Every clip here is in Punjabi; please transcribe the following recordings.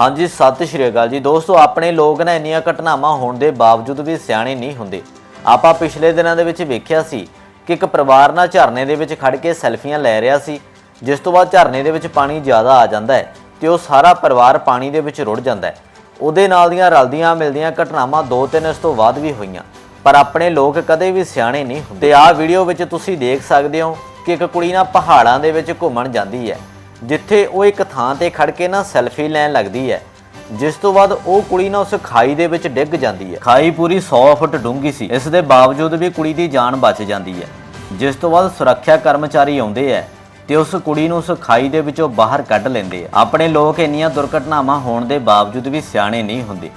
ਹਾਂਜੀ, ਸਤਿ ਸ਼੍ਰੀ ਅਕਾਲ ਜੀ। ਦੋਸਤੋ, ਆਪਣੇ ਲੋਕ ਨਾ ਇੰਨੀਆਂ ਘਟਨਾਵਾਂ ਹੋਣ ਦੇ ਬਾਵਜੂਦ ਵੀ ਸਿਆਣੇ ਨਹੀਂ ਹੁੰਦੇ। ਆਪਾਂ ਪਿਛਲੇ ਦਿਨਾਂ ਦੇ ਵਿੱਚ ਵੇਖਿਆ ਸੀ ਕਿ ਇੱਕ ਪਰਿਵਾਰ ਨਾਲ ਝਰਨੇ ਦੇ ਵਿੱਚ ਖੜ ਕੇ ਸੈਲਫੀਆਂ ਲੈ ਰਿਹਾ ਸੀ। ਜਿਸ ਤੋਂ ਬਾਅਦ ਝਰਨੇ ਦੇ ਵਿੱਚ ਪਾਣੀ ਜ਼ਿਆਦਾ ਆ ਜਾਂਦਾ ਹੈ ਤੇ ਉਹ ਸਾਰਾ ਪਰਿਵਾਰ ਪਾਣੀ ਦੇ ਵਿੱਚ ਰੁੜ ਜਾਂਦਾ ਹੈ। ਉਹਦੇ ਨਾਲ ਦੀਆਂ ਰਲਦੀਆਂ ਮਿਲਦੀਆਂ ਘਟਨਾਵਾਂ ਦੋ ਤਿੰਨ ਇਸ ਤੋਂ ਬਾਅਦ ਵੀ ਹੋਈਆਂ। ਪਰ ਆਪਣੇ ਲੋਕ ਕਦੇ ਵੀ ਸਿਆਣੇ ਨਹੀਂ ਹੁੰਦੇ। ਤੇ ਆਹ ਵੀਡੀਓ ਵਿੱਚ ਤੁਸੀਂ ਦੇਖ ਸਕਦੇ ਹੋ ਕਿ ਇੱਕ ਕੁੜੀ ਨਾ ਪਹਾੜਾਂ ਦੇ ਵਿੱਚ ਘੁੰਮਣ ਜਾਂਦੀ ਹੈ, ਜਿੱਥੇ ਉਹ ਇੱਕ ਥਾਂ ਤੇ ਖੜ ਕੇ ਨਾ ਸੈਲਫੀ ਲੈਣ ਲੱਗਦੀ ਹੈ। ਜਿਸ ਤੋਂ ਬਾਅਦ ਉਹ ਕੁੜੀ ਨਾ ਉਸ ਖਾਈ ਦੇ ਵਿੱਚ ਡਿੱਗ ਜਾਂਦੀ ਹੈ। ਖਾਈ ਪੂਰੀ 100 ਫੁੱਟ ਡੂੰਘੀ ਸੀ। ਇਸ ਦੇ ਬਾਵਜੂਦ ਵੀ ਕੁੜੀ ਦੀ ਜਾਨ ਬਚ ਜਾਂਦੀ ਹੈ। ਜਿਸ ਤੋਂ ਬਾਅਦ ਸੁਰੱਖਿਆ ਕਰਮਚਾਰੀ ਆਉਂਦੇ ਹੈ ਤੇ ਉਸ ਕੁੜੀ ਨੂੰ ਉਸ ਖਾਈ ਦੇ ਵਿੱਚੋਂ ਬਾਹਰ ਕੱਢ ਲੈਂਦੇ ਆ ਆਪਣੇ ਲੋਕ ਇੰਨੀਆਂ ਦੁਰਘਟਨਾਵਾਂ ਹੋਣ ਦੇ ਬਾਵਜੂਦ ਵੀ ਸਿਆਣੇ ਨਹੀਂ ਹੁੰਦੇ।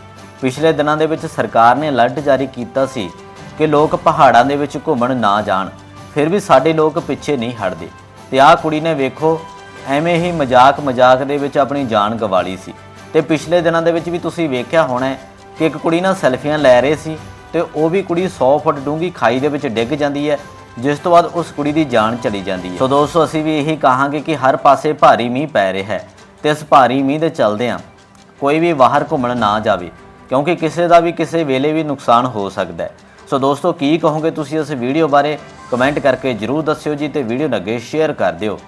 ਪਿਛਲੇ ਦਿਨਾਂ ਦੇ ਵਿੱਚ ਸਰਕਾਰ ਨੇ ਅਲਰਟ ਜਾਰੀ ਕੀਤਾ ਸੀ ਕਿ ਲੋਕ ਪਹਾੜਾਂ ਦੇ ਵਿੱਚ ਘੁੰਮਣ ਨਾ ਜਾਣ। ਫਿਰ ਵੀ ਸਾਡੇ ਲੋਕ ਪਿੱਛੇ ਨਹੀਂ ਹਟਦੇ। ਤੇ ਆਹ ਕੁੜੀ ਨੇ ਵੇਖੋ, ਐਵੇਂ ਹੀ ਮਜ਼ਾਕ ਮਜ਼ਾਕ ਦੇ ਵਿੱਚ ਆਪਣੀ ਜਾਨ ਗਵਾਲੀ ਸੀ। ਤੇ ਪਿਛਲੇ ਦਿਨਾਂ ਦੇ ਵਿੱਚ ਵੀ ਤੁਸੀਂ ਵੇਖਿਆ ਹੋਣਾ ਕਿ ਇੱਕ ਕੁੜੀ ਨਾਲ ਸੈਲਫੀਆਂ ਲੈ ਰਹੇ ਸੀ ਤੇ ਉਹ ਵੀ ਕੁੜੀ 100 ਫੁੱਟ ਡੂੰਘੀ ਖਾਈ ਦੇ ਵਿੱਚ ਡਿੱਗ ਜਾਂਦੀ ਹੈ, ਜਿਸ ਤੋਂ ਬਾਅਦ ਉਸ ਕੁੜੀ ਦੀ ਜਾਨ ਚਲੀ ਜਾਂਦੀ ਹੈ। ਸੋ ਦੋਸਤੋ, ਅਸੀਂ ਵੀ ਇਹੀ ਕਹਾਂਗੇ ਕਿ ਹਰ ਪਾਸੇ ਭਾਰੀ ਮੀਂਹ ਪੈ ਰਿਹਾ ਹੈ ਤੇ ਇਸ ਭਾਰੀ ਮੀਂਹ ਦੇ ਚੱਲਦਿਆਂ ਕੋਈ ਵੀ ਬਾਹਰ ਘੁੰਮਣ ਨਾ ਜਾਵੇ। ਕਿਉਂਕਿ ਕਿਸੇ ਦਾ ਵੀ ਕਿਸੇ ਵੇਲੇ ਵੀ ਨੁਕਸਾਨ ਹੋ ਸਕਦਾ ਹੈ। ਸੋ ਦੋਸਤੋ, ਕੀ ਕਹੋਗੇ ਤੁਸੀਂ ਇਸ ਵੀਡੀਓ ਬਾਰੇ? ਕਮੈਂਟ ਕਰਕੇ ਜਰੂਰ ਦੱਸਿਓ ਜੀ ਤੇ ਵੀਡੀਓ ਨੂੰ ਅੱਗੇ ਸ਼ੇਅਰ ਕਰ ਦਿਓ।